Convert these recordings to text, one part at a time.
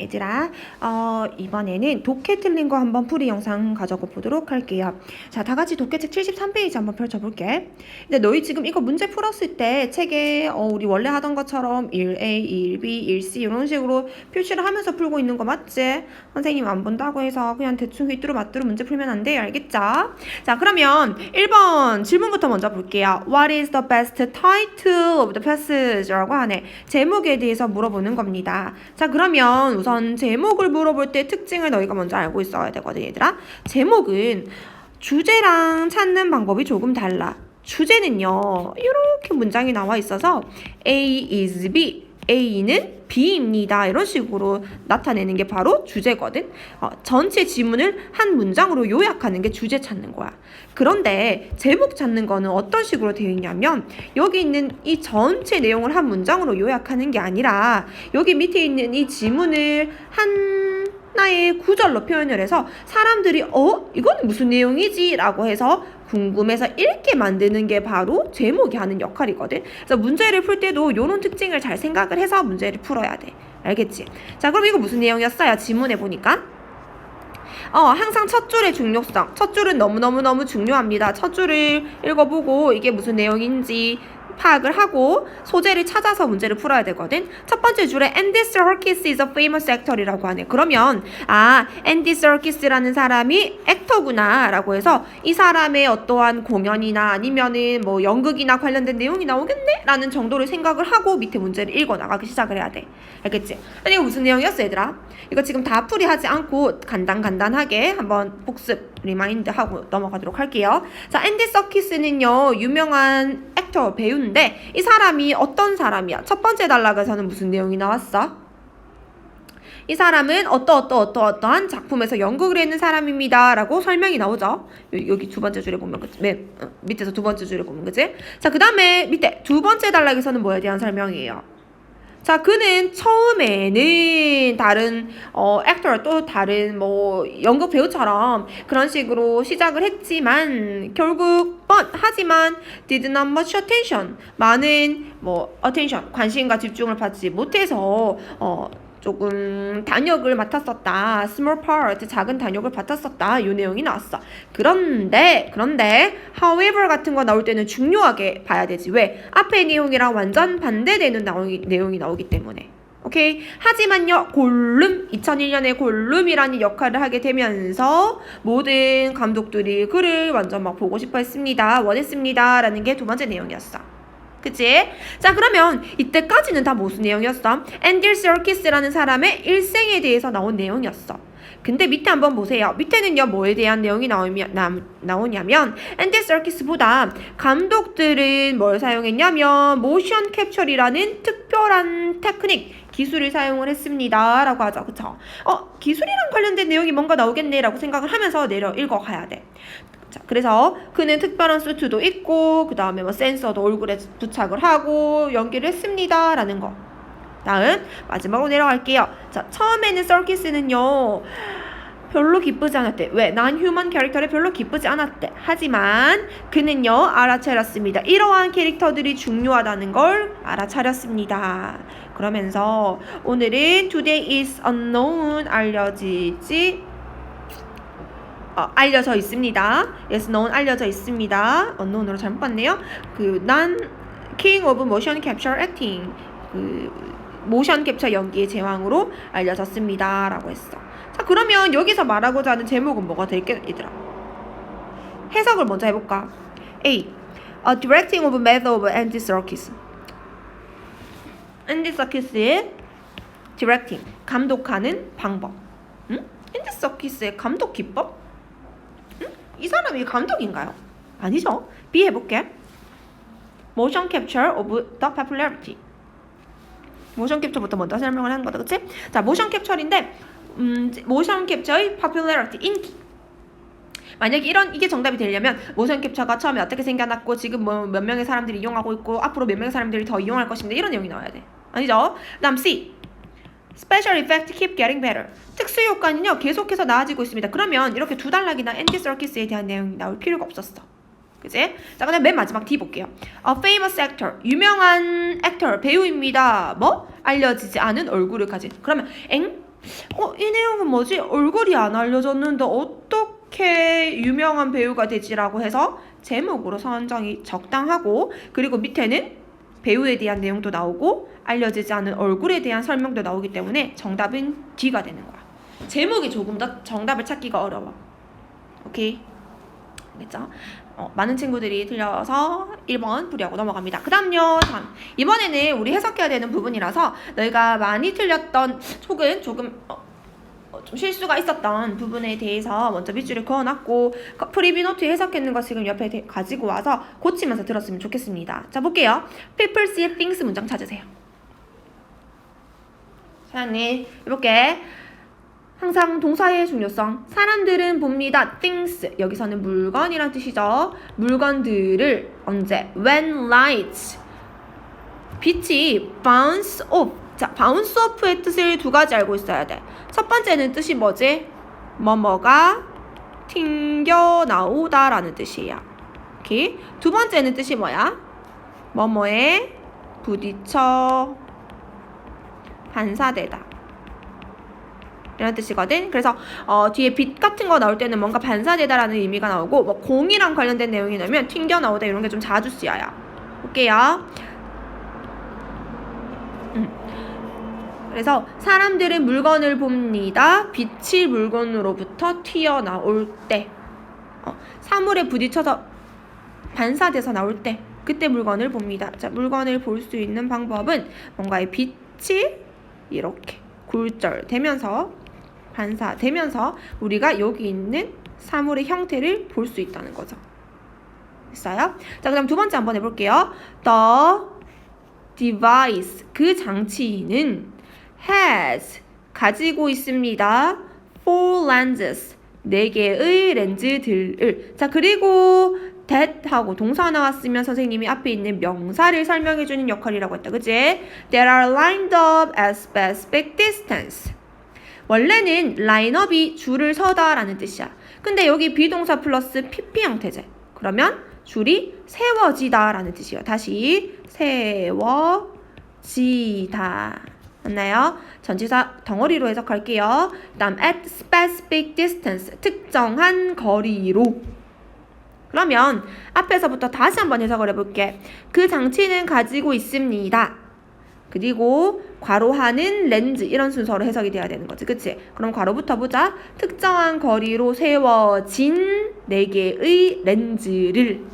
얘들아, 어, 이번에는 독해 틀린 거 한번 풀이 영상 가져가 보도록 할게요. 자, 다 같이 독해책 73페이지 한번 펼쳐볼게. 근데 너희 지금 이거 문제 풀었을 때 책에 어, 우리 원래 하던 것처럼 1A, 1B, 1C 이런 식으로 표시를 하면서 풀고 있는 거 맞지? 선생님 안 본다고 해서 그냥 대충 휘뚜루 마뚜루 문제 풀면 안 돼요. 알겠죠? 자, 그러면 1번 질문부터 먼저 볼게요. What is the best title of the passage? 라고 하네. 제목에 대해서 물어보는 겁니다. 자, 그러면 우선 제목을 물어볼 때 특징을 너희가 먼저 알고 있어야 되거든, 얘들아. 제목은 주제랑 찾는 방법이 조금 달라. 주제는요, 이렇게 문장이 나와 있어서 A is B, A는 B입니다. 이런 식으로 나타내는 게 바로 주제거든. 어, 전체 지문을 한 문장으로 요약하는 게 주제 찾는 거야. 그런데 제목 찾는 거는 어떤 식으로 되어 있냐면 여기 있는 이 전체 내용을 한 문장으로 요약하는 게 아니라 여기 밑에 있는 이 지문을 한 하나의 구절로 표현을 해서 사람들이 어? 이건 무슨 내용이지? 라고 해서 궁금해서 읽게 만드는 게 바로 제목이 하는 역할이거든. 그래서 문제를 풀 때도 이런 특징을 잘 생각을 해서 문제를 풀어야 돼. 알겠지? 자 그럼 이거 무슨 내용이었어요? 지문에 보니까. 어, 항상 첫 줄의 중요성. 첫 줄은 너무너무너무 중요합니다. 첫 줄을 읽어보고 이게 무슨 내용인지 파악을 하고 소재를 찾아서 문제를 풀어야 되거든. 첫 번째 줄에 Andy Serkis is a famous actor이라고 하네. 그러면 아, Andy Serkis라는 사람이 액터구나라고 해서 이 사람의 어떠한 공연이나 아니면은 뭐 연극이나 관련된 내용이 나오겠네라는 정도를 생각을 하고 밑에 문제를 읽어 나가기 시작을 해야 돼. 알겠지? 아니 이거 무슨 내용이었어, 얘들아? 이거 지금 다 풀이하지 않고 간단 간단하게 한번 복습 리마인드 하고 넘어가도록 할게요. 자, 앤디 서키스는요 유명한 액터 배우인데 이 사람이 어떤 사람이야? 첫 번째 단락에서는 무슨 내용이 나왔어? 이 사람은 어떠 어떠 어떠 어떠한 작품에서 연극을 했는 사람입니다라고 설명이 나오죠. 여- 여기 두 번째 줄에 보면 그치? 맨 어, 밑에서 두 번째 줄에 보면 그치? 자, 그다음에 밑에 두 번째 단락에서는 뭐에 대한 설명이에요? 자, 그는 처음에는 다른 어 액터 또 다른 뭐 연극 배우처럼 그런 식으로 시작을 했지만 결국 뻔. 하지만 did not much attention. 많은 뭐 attention 관심과 집중을 받지 못해서 어 조금 단역을 맡았었다. small part 작은 단역을 맡았었다. 이 내용이 나왔어. 그런데 그런데 however 같은 거 나올 때는 중요하게 봐야 되지. 왜? 앞의 내용이랑 완전 반대되는 나오기, 내용이 나오기 때문에. 오케이. 하지만요, 골룸, 2001년에 골룸이라는 역할을 하게 되면서 모든 감독들이 그를 완전 막 보고 싶어 했습니다. 원했습니다. 라는 게 두 번째 내용이었어. 그치? 자, 그러면 이때까지는 다 무슨 내용이었어? 앤디 서키스라는 사람의 일생에 대해서 나온 내용이었어. 근데 밑에 한번 보세요. 밑에는요, 뭐에 대한 내용이 나오면, 나, 나오냐면, 앤디 서키스보다 감독들은 뭘 사용했냐면, 모션 캡처리라는 특별한 테크닉, 기술을 사용을 했습니다. 라고 하죠. 그쵸? 어, 기술이랑 관련된 내용이 뭔가 나오겠네. 라고 생각을 하면서 내려 읽어가야 돼. 자, 그래서 그는 특별한 수트도 입고 그 다음에 뭐 센서도 얼굴에 부착을 하고 연기를 했습니다. 라는 거. 다음 마지막으로 내려갈게요. 자, 처음에는 서키스는요. 별로 기쁘지 않았대. 왜? 난 휴먼 캐릭터를 별로 기쁘지 않았대. 하지만 그는요 알아차렸습니다. 이러한 캐릭터들이 중요하다는 걸 알아차렸습니다. 그러면서 오늘은 today is unknown 알려지지 어, 알려져 있습니다. yes known 알려져 있습니다. unknown으로 잘못 봤네요. 그 난 king of motion capture acting 그 모션 캡처 연기의 제왕으로 알려졌습니다 라고 했어. 자 그러면 여기서 말하고자 하는 제목은 뭐가 될게 얘들아? 해석을 먼저 해볼까? A. A directing of method of Andy Serkis. 앤디 서키스의 디렉팅 감독하는 방법. 응? 앤디 서키스의 감독 기법? 응? 이 사람이 감독인가요? 아니죠. B 해볼게. Motion capture of the popularity. 모션 캡처부터 먼저 설명을 하는 거다, 그치? 자, 모션 캡처인데, 음, 모션 캡처의 popularity, 인기. 만약에 이런 이게 정답이 되려면 모션 캡처가 처음에 어떻게 생겨났고 지금 뭐 몇 명의 사람들이 이용하고 있고 앞으로 몇 명의 사람들이 더 이용할 것인데 이런 내용이 나와야 돼. 아니죠? 그다음 C. Special effect keep getting better. 특수 효과는요 계속해서 나아지고 있습니다. 그러면 이렇게 두 단락이나 앤디 서키스에 대한 내용이 나올 필요가 없었어. 그지? 자, 그다음 맨 마지막 D 볼게요. A famous actor, 유명한 액터 배우입니다. 뭐 알려지지 않은 얼굴을 가진. 그러면 엥 어, 이 내용은 뭐지? 얼굴이 안 알려졌는데 어떻게 유명한 배우가 되지라고 해서 제목으로 선정이 적당하고 그리고 밑에는 배우에 대한 내용도 나오고 알려지지 않은 얼굴에 대한 설명도 나오기 때문에 정답은 D가 되는 거야. 제목이 조금 더 정답을 찾기가 어려워. 오케이? 알겠죠? 어, 많은 친구들이 틀려서 1번 풀이하고 넘어갑니다. 그 다음요. 다음. 이번에는 우리 해석해야 되는 부분이라서 너희가 많이 틀렸던 혹은 조금 어, 어, 좀 실수가 있었던 부분에 대해서 먼저 밑줄을 그어놨고 거- 프리뷰 노트 해석했는 거 지금 옆에 대- 가지고 와서 고치면서 들었으면 좋겠습니다. 자 볼게요. People see things 문장 찾으세요. 사장님 해볼게. 항상 동사의 중요성. 사람들은 봅니다. things. 여기서는 물건이란 뜻이죠. 물건들을 언제? when light. 빛이 bounce off. 자, bounce off의 뜻을 두 가지 알고 있어야 돼. 첫 번째는 뜻이 뭐지? 뭐뭐가 튕겨 나오다라는 뜻이야. 오케이. 두 번째는 뜻이 뭐야? 뭐뭐에 부딪혀 반사되다. 이런 뜻이거든. 그래서 어, 뒤에 빛 같은 거 나올 때는 뭔가 반사되다라는 의미가 나오고 뭐 공이랑 관련된 내용이 나면 튕겨 나오다 이런 게 좀 자주 쓰여요. 볼게요. 음. 그래서 사람들은 물건을 봅니다. 빛이 물건으로부터 튀어나올 때, 어, 사물에 부딪혀서 반사돼서 나올 때, 그때 물건을 봅니다. 자, 물건을 볼 수 있는 방법은 뭔가의 빛이 이렇게 굴절되면서 반사되면서 우리가 여기 있는 사물의 형태를 볼 수 있다는 거죠. 됐어요? 자, 그다음 두 번째 한번 해볼게요. The device 그 장치는 has 가지고 있습니다. four lenses 네 개의 렌즈들을 자 그리고 that 하고 동사 나왔으면 선생님이 앞에 있는 명사를 설명해 주는 역할이라고 했다. 그지? There are lined up at specific distance. 원래는 라인업이 줄을 서다라는 뜻이야. 근데 여기 비동사 플러스 PP 형태제. 그러면 줄이 세워지다라는 뜻이에요. 다시 세워지다. 맞나요? 전치사 덩어리로 해석할게요. 다음 at specific distance 특정한 거리로. 그러면 앞에서부터 다시 한번 해석을 해볼게. 그 장치는 가지고 있습니다. 그리고 괄호하는 렌즈 이런 순서로 해석이 돼야 되는 거지. 그치? 그럼 괄호부터 보자. 특정한 거리로 세워진 네 개의 렌즈를.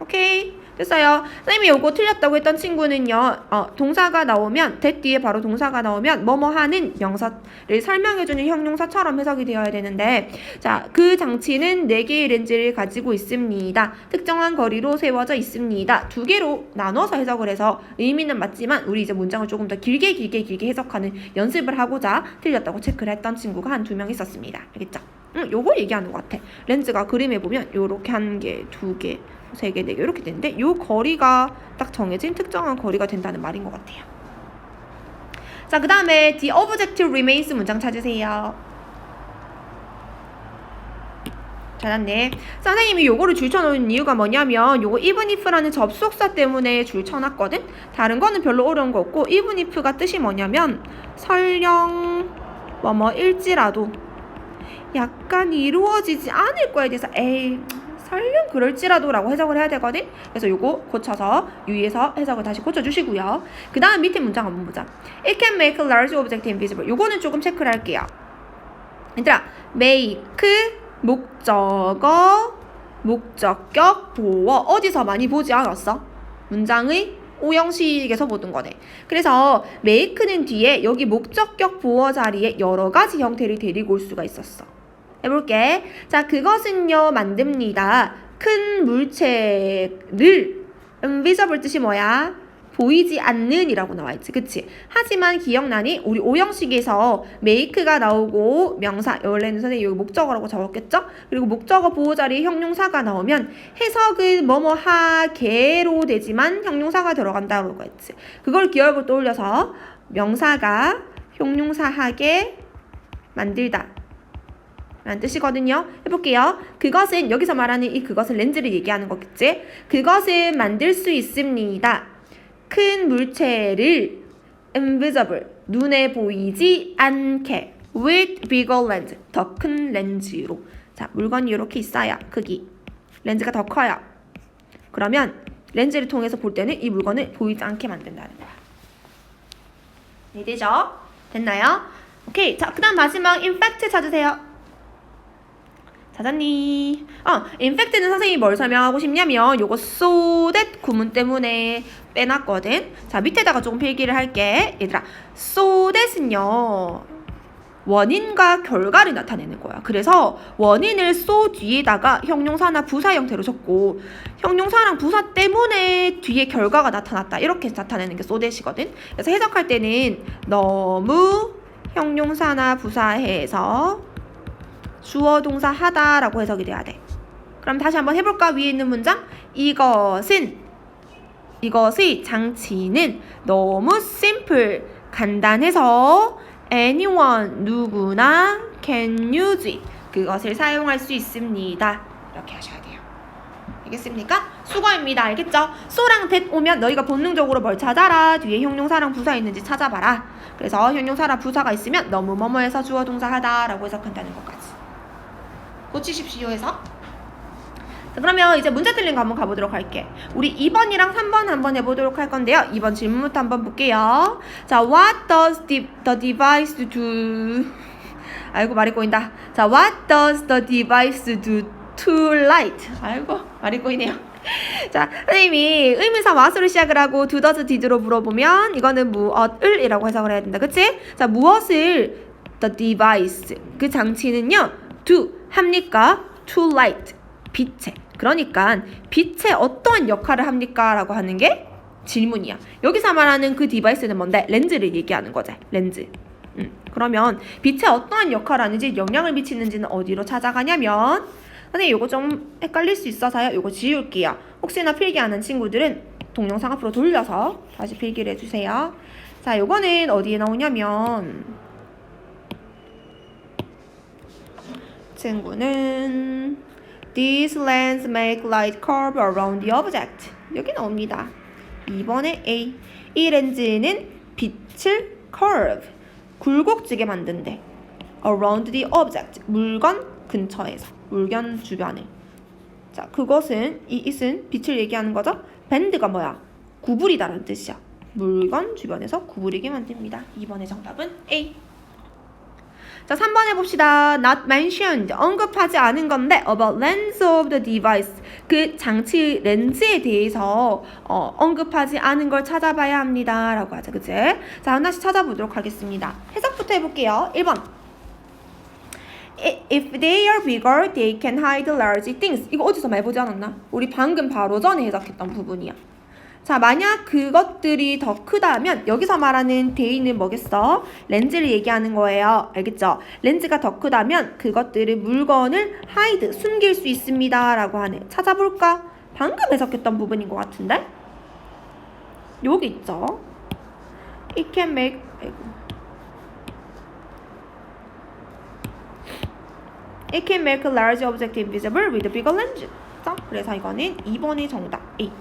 오케이. 됐어요. 선생님이 요거 틀렸다고 했던 친구는요. 어, 동사가 나오면 that 뒤에 바로 동사가 나오면 뭐뭐 하는 명사를 설명해 주는 형용사처럼 해석이 되어야 되는데 자, 그 장치는 네 개의 렌즈를 가지고 있습니다. 특정한 거리로 세워져 있습니다. 두 개로 나눠서 해석을 해서 의미는 맞지만 우리 이제 문장을 조금 더 길게 길게 길게 해석하는 연습을 하고자 틀렸다고 체크를 했던 친구가 한 두 명 있었습니다. 알겠죠? 응, 요거 얘기하는 것 같아. 렌즈가 그림에 보면 요렇게 한 개, 두 개, 세 개, 네 개 이렇게 되는데 요 거리가 딱 정해진 특정한 거리가 된다는 말인 것 같아요. 자, 그 다음에 the objective remains 문장 찾으세요. 잘했네. 선생님이 요거를 줄쳐놓은 이유가 뭐냐면 요거 even if라는 접속사 때문에 줄쳐놨거든. 다른 거는 별로 어려운 거 없고 even if가 뜻이 뭐냐면 설령 뭐뭐일지라도 약간 이루어지지 않을 거에 대해서 에이 설령 그럴지라도 라고 해석을 해야 되거든. 그래서 요거 고쳐서 유의해서 해석을 다시 고쳐주시고요. 그 다음 밑에 문장 한번 보자. It can make a large object invisible. 요거는 조금 체크를 할게요. 얘들아, make 목적어 목적격 보어 어디서 많이 보지 않았어? 문장의 오형식에서 보던 거네. 그래서 make는 뒤에 여기 목적격 보어 자리에 여러 가지 형태를 데리고 올 수가 있었어. 해볼게. 자, 그것은요, 만듭니다. 큰 물체를, invisible 뜻이 뭐야? 보이지 않는 이라고 나와있지. 그치? 하지만 기억나니? 우리 오형식에서 make가 나오고 명사, 원래는 선생님이 여기 목적어라고 적었겠죠? 그리고 목적어 보호 자리에 형용사가 나오면 해석은 뭐뭐 하게로 되지만 형용사가 들어간다고 했지. 그걸 기억을 떠올려서 명사가 형용사하게 만들다. 라는 뜻이거든요. 해볼게요. 그것은 여기서 말하는 이 그것은 렌즈를 얘기하는 거겠지. 그것은 만들 수 있습니다. 큰 물체를 invisible 눈에 보이지 않게 with bigger lens 더 큰 렌즈로 자 물건이 이렇게 있어요 크기 렌즈가 더 커요 그러면 렌즈를 통해서 볼 때는 이 물건을 보이지 않게 만든다는 거야 이해되죠? 됐나요? 오케이 자 그 다음 마지막 인팩트 찾으세요 찾았니? 어, 인팩트는 선생님이 뭘 설명하고 싶냐면 요거 so that 구문 때문에 빼놨거든. 자, 밑에다가 조금 필기를 할게. 얘들아, so that은요. 원인과 결과를 나타내는 거야. 그래서 원인을 so 뒤에다가 형용사나 부사 형태로 적고 형용사랑 부사 때문에 뒤에 결과가 나타났다. 이렇게 나타내는 게 so that이거든. 그래서 해석할 때는 너무 형용사나 부사해서 주어 동사 하다라고 해석이 돼야 돼. 그럼 다시 한번 해볼까? 위에 있는 문장 이것은 이것의 장치는 너무 simple 간단해서 anyone 누구나 can use it 그것을 사용할 수 있습니다. 이렇게 하셔야 돼요. 알겠습니까? 수거입니다. 알겠죠? 소랑 that 오면 너희가 본능적으로 뭘 찾아라. 뒤에 형용사랑 부사 있는지 찾아봐라. 그래서 형용사랑 부사가 있으면 너무 뭐뭐해서 주어 동사 하다라고 해석한다는 것까지. 고치십시오 해서. 자, 그러면 이제 문제 틀린 거 한번 가보도록 할게. 우리 2번이랑 3번 한번 해보도록 할 건데요. 2번 질문부터 한번 볼게요. 자, what does the, device do? 아이고, 말이 꼬인다. 자, what does the device do to light? 아이고, 말이 꼬이네요. 자, 선생님이 의문사 what으로 시작을 하고 do, does, did로 물어보면 이거는 무엇을 이라고 해석을 해야 된다. 그치? 자, 무엇을 the device 그 장치는요 do 합니까? to light. 빛에 그러니까 빛에 어떠한 역할을 합니까? 라고 하는 게 질문이야. 여기서 말하는 그 디바이스는 뭔데? 렌즈를 얘기하는 거지. 렌즈 음, 그러면 빛에 어떠한 역할을 하는지 영향을 미치는지는 어디로 찾아가냐면 선생님 이거 좀 헷갈릴 수 있어서요. 이거 지울게요. 혹시나 필기하는 친구들은 동영상 앞으로 돌려서 다시 필기를 해주세요. 자 요거는 어디에 나오냐면 친구는 These lens make light curve around the object. 여기 나옵니다. 2번에 A. 이 렌즈는 빛을 curve, 굴곡지게 만든대. around the object. 물건 근처에서. 물건 주변에. 자, 그것은 이 it은 빛을 얘기하는 거죠. 밴드가 뭐야? 구부리다라는 뜻이야. 물건 주변에서 구부리게 만듭니다. 2번의 정답은 A. 자, 3번 해봅시다. Not mentioned. 언급하지 않은 건데 about lens of the device. 그 장치 렌즈에 대해서 어, 언급하지 않은 걸 찾아봐야 합니다. 라고 하죠. 그치? 자, 하나씩 찾아보도록 하겠습니다. 해석부터 해볼게요. 1번. If they are bigger, they can hide large things. 이거 어디서 많이 보지 않았나? 우리 방금 바로 전에 해석했던 부분이야. 자, 만약 그것들이 더 크다면 여기서 말하는 데이는 뭐겠어? 렌즈를 얘기하는 거예요. 알겠죠? 렌즈가 더 크다면 그것들을 물건을 하이드, 숨길 수 있습니다. 라고 하네. 찾아볼까? 방금 해석했던 부분인 것 같은데? 여기 있죠? It can make. It can make a large object invisible with a bigger lens. 자, 그래서 이거는 2번이 정답. A.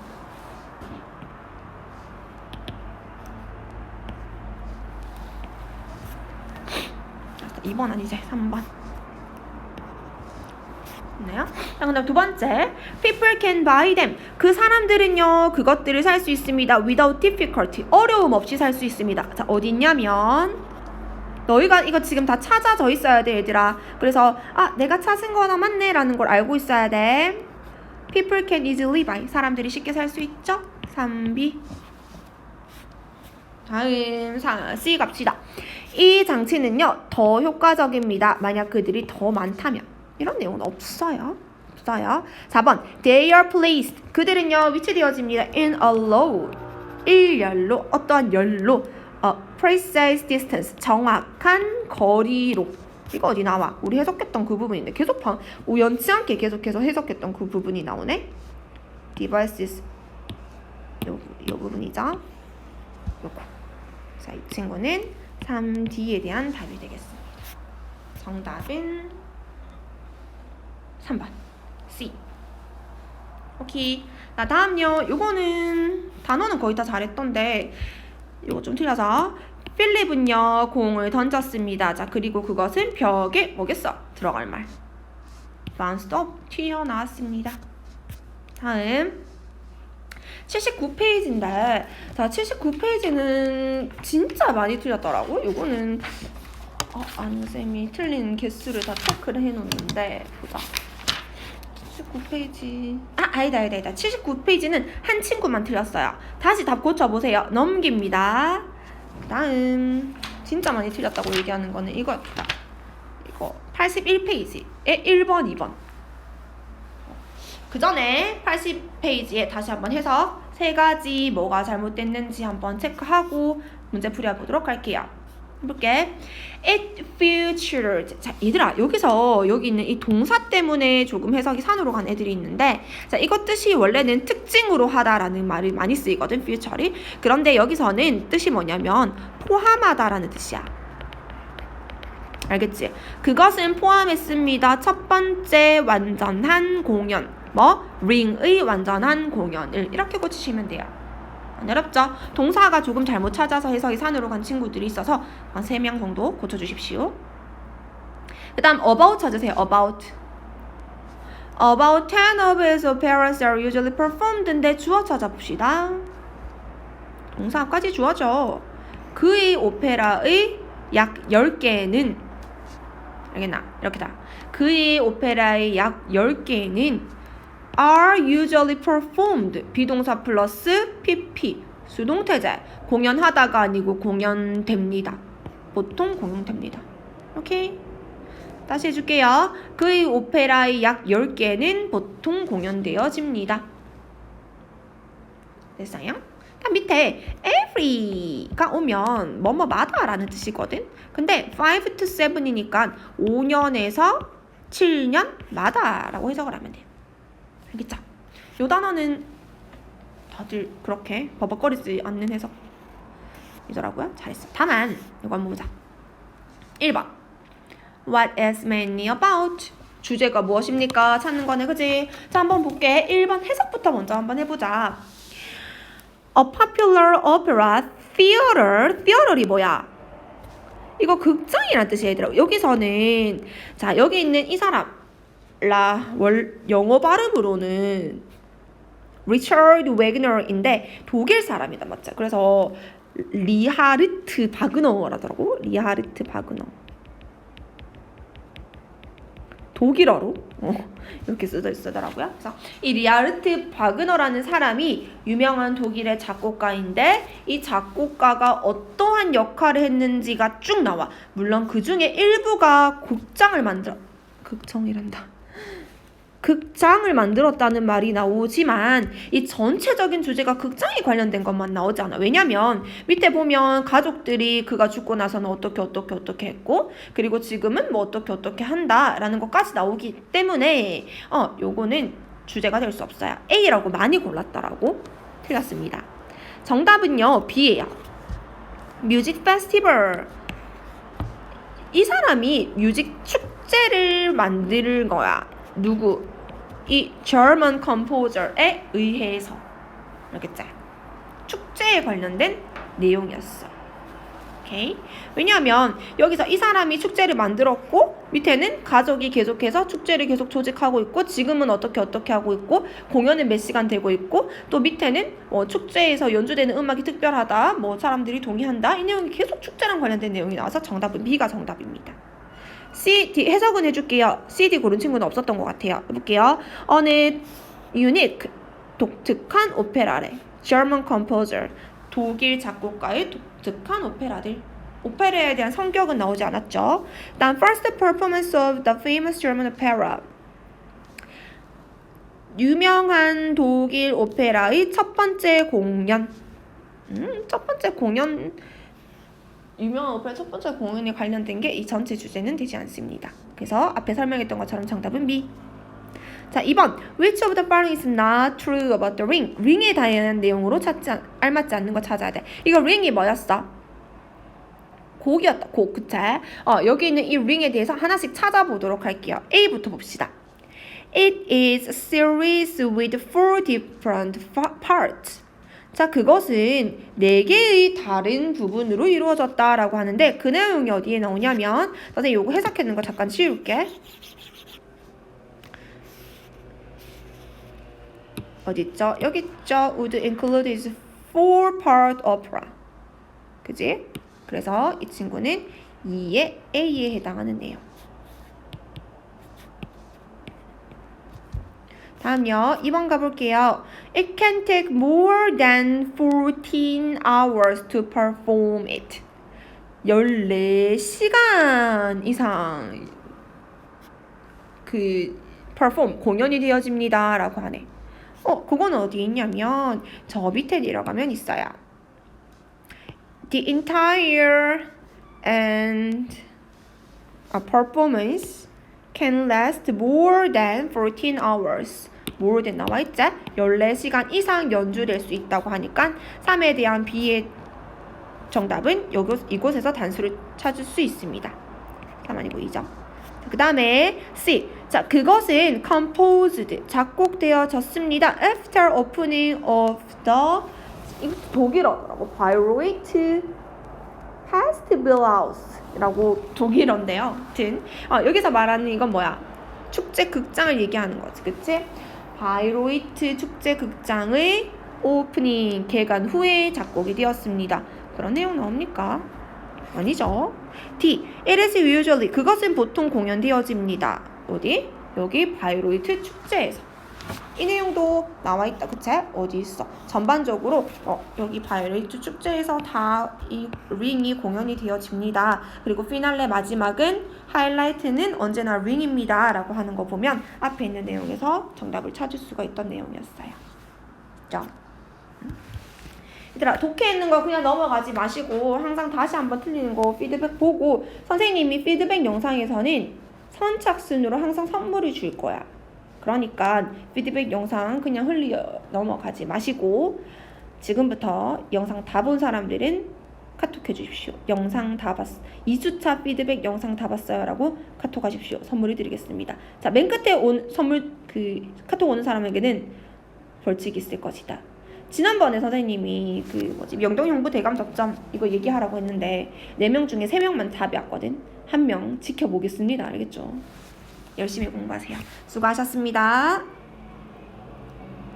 2번 아니지 3번 네요. 자, 그다음 두 번째, people can buy them. 그 사람들은요, 그것들을 살 수 있습니다. without difficulty. 어려움 없이 살 수 있습니다. 자, 어디 있냐면 너희가 이거 지금 다 찾아져 있어야 돼, 얘들아. 그래서 아, 내가 찾은 거나 맞네라는 걸 알고 있어야 돼. people can easily buy. 사람들이 쉽게 살 수 있죠? 3B. 다음 4C 갑시다. 이 장치는요 더 효과적입니다. 만약 그들이 더 많다면 이런 내용은 없어요. 없어요. 4번 They are placed 그들은요 위치되어집니다. In a low 일열로 어떠한 열로 a precise distance 정확한 거리로 이거 어디 나와? 우리 해석했던 그 부분인데 계속 방, 우연치 않게 계속해서 해석했던 그 부분이 나오네. devices 요, 요 부분이죠. 요거. 자, 이 친구는 3D에 대한 답이 되겠습니다. 정답은 3번 C. 오케이. 나 다음요. 요거는 단어는 거의 다 잘했던데 이거 좀 틀려서 필립은요 공을 던졌습니다. 자 그리고 그것은 벽에 뭐겠어? 들어갈 말. bounced up 튀어나왔습니다. 다음 79페이지인데 자 79페이지는 진짜 많이 틀렸더라고. 요거는 어, 안쌤이 틀린 개수를 다 체크를 해놓는데 보자. 79페이지 아 아니다 아니다 아니다. 79페이지는 한 친구만 틀렸어요. 다시 답 고쳐보세요. 넘깁니다. 그 다음 진짜 많이 틀렸다고 얘기하는 거는 이거였다. 이거 81페이지에 1번 2번 그 전에 80페이지에 다시 한번 해서 세 가지 뭐가 잘못됐는지 한번 체크하고 문제 풀이해보도록 할게요 해볼게. It featured. 자, 얘들아, 여기서 여기 있는 이 동사 때문에 조금 해석이 산으로 간 애들이 있는데, 자, 이것 뜻이 원래는 특징으로 하다라는 말이 많이 쓰이거든, feature이. 그런데 여기서는 뜻이 뭐냐면 포함하다라는 뜻이야. 알겠지? 그것은 포함했습니다. 첫 번째 완전한 공연. 뭐? ring의 완전한 공연을 이렇게 고치시면 돼요. 안 어렵죠? 동사가 조금 잘못 찾아서 해석이 산으로 간 친구들이 있어서 한 3명 정도 고쳐주십시오. 그 다음 about 찾으세요. about. About 10 of his operas are usually performed인데 주어 찾아봅시다. 동사까지 주어죠. 그의 오페라의 약 10개는 알겠나? 이렇게 다. 그의 오페라의 약 10개는 are usually performed 비동사 플러스 pp 수동태제 공연하다가 아니고 공연됩니다. 보통 공연됩니다. 오케이. 다시 해줄게요. 그의 오페라의 약 10개는 보통 공연되어집니다. 됐어요? 다음 밑에 every가 오면 뭐뭐마다 라는 뜻이거든. 근데 5 to 7이니까 5년에서 7년마다 라고 해석을 하면 돼요. 알겠죠? 요 단어는 다들 그렇게 버벅거리지 않는 해석이더라고요. 잘했어. 다만 이거 한번 보자. 1번 What is mainly about? 주제가 무엇입니까? 찾는 거네, 그지? 자, 한번 볼게. 1번 해석부터 먼저 한번 해보자. A popular opera theater. theater이 뭐야? 이거 뜻이야, 얘들아. 여기서는 자, 여기 있는 이 사람 라, 월, 영어 발음으로는 리처드 웨그너인데 독일 사람이다 맞죠? 그래서 리하르트 바그너라더라고 리하르트 바그너 독일어로 어, 이렇게 쓰여 있더라고요. 그래서 이 리하르트 바그너라는 사람이 유명한 독일의 작곡가인데 이 작곡가가 어떠한 역할을 했는지가 쭉 나와. 물론 그 중에 일부가 곡장을 만들어 극정이란다. 극장을 만들었다는 말이 나오지만 이 전체적인 주제가 극장에 관련된 것만 나오지 않아. 왜냐면 밑에 보면 가족들이 그가 죽고 나서는 어떻게 어떻게 어떻게 했고 그리고 지금은 뭐 어떻게 어떻게 한다라는 것까지 나오기 때문에 어 요거는 주제가 될 수 없어요. A라고 많이 골랐더라고. 틀렸습니다. 정답은요 B예요. 뮤직 페스티벌. 이 사람이 뮤직 축제를 만들 거야. 누구? 이 German composer에 의해서 알겠지? 축제에 관련된 내용이었어. 오케이? 왜냐하면 여기서 이 사람이 축제를 만들었고 밑에는 가족이 계속해서 축제를 계속 조직하고 있고 지금은 어떻게 어떻게 하고 있고 공연은 몇 시간 되고 있고 또 밑에는 뭐 축제에서 연주되는 음악이 특별하다 뭐 사람들이 동의한다 이 내용이 계속 축제랑 관련된 내용이 나와서 정답은 B가 정답입니다. C, D 해석은 해줄게요. C, D 고른 친구는 없었던 것 같아요. 해볼게요. 어느 unique 독특한 오페라래. German composer 독일 작곡가의 독특한 오페라들. 오페라에 대한 성격은 나오지 않았죠. 다음 first performance of the famous German opera. 유명한 독일 오페라의 첫 번째 공연. 음, 첫 번째 공연 유명한 오페라 첫 번째 공연에 관련된 게 이 전체 주제는 되지 않습니다. 그래서 앞에 설명했던 것처럼 정답은 B. 자, 2번. Which of the following is not true about the ring? ring에 대한 내용으로 찾지 않, 알맞지 않는 거 찾아야 돼. 이거 ring이 뭐였어? 곡이었다. 곡, 그치? 어, 여기 있는 이 ring에 대해서 하나씩 찾아보도록 할게요. A부터 봅시다. It is a series with four different parts. 자, 그것은 네 개의 다른 부분으로 이루어졌다라고 하는데 그 내용이 어디에 나오냐면 선생님 요거 해석해 놓은 거 잠깐 치울게. 어디 있죠? 여기 있죠. Would include is four part opera. 그지? 그래서 이 친구는 2의 A에 해당하는 내용. 다음요. 2번 가볼게요. It can take more than 14 hours to perform it. 14시간 이상 그 perform 공연이 되어집니다. 라고 하네. 어, 그건 어디 있냐면 저 밑에 내려가면 있어요. The entire and a performance can last more than 14 hours. More than 나와 있지? 14시간 이상 연주될 수 있다고 하니까 3에 대한 B의 정답은 여기, 이곳에서 단수를 찾을 수 있습니다. 3 아니고 2죠. 그 다음에 C. 자, 그것은 composed, 작곡되어졌습니다. After opening of the 독일어더라고. Bayreuth Festspielhaus라고 독일어인데요. 아무튼 어, 여기서 말하는 이건 뭐야? 축제 극장을 얘기하는 거지, 그치? 바이로이트 축제 극장의 오프닝 개관 후에 작곡이 되었습니다. 그런 내용 나옵니까? 아니죠. D. It is usually 그것은 보통 공연되어집니다. 어디? 여기 바이로이트 축제에서. 이 내용도 나와 있다. 그치? 어디 있어? 전반적으로 어, 여기 바이로이트 축제에서 다 이 링이 공연이 되어집니다. 그리고 피날레 마지막은 하이라이트는 언제나 링입니다. 라고 하는 거 보면 앞에 있는 내용에서 정답을 찾을 수가 있던 내용이었어요. 자. 얘들아 독해 있는 거 그냥 넘어가지 마시고 항상 다시 한번 틀리는 거 피드백 보고 선생님이 피드백 영상에서는 선착순으로 항상 선물을 줄 거야. 그러니까 피드백 영상 그냥 흘리 넘어가지 마시고 지금부터 영상 다 본 사람들은 카톡 해주십시오. 영상 다 봤, 2주차 피드백 영상 다 봤어요. 라고 카톡 하십시오. 선물을 드리겠습니다. 자, 맨 끝에 온 선물, 그, 카톡 오는 사람에게는 벌칙이 있을 것이다. 지난번에 선생님이 그 뭐지 명동형부 대감 접점 이거 얘기하라고 했는데 4명 중에 3명만 답이 왔거든. 한 명 지켜보겠습니다. 알겠죠? 열심히 공부하세요. 수고하셨습니다.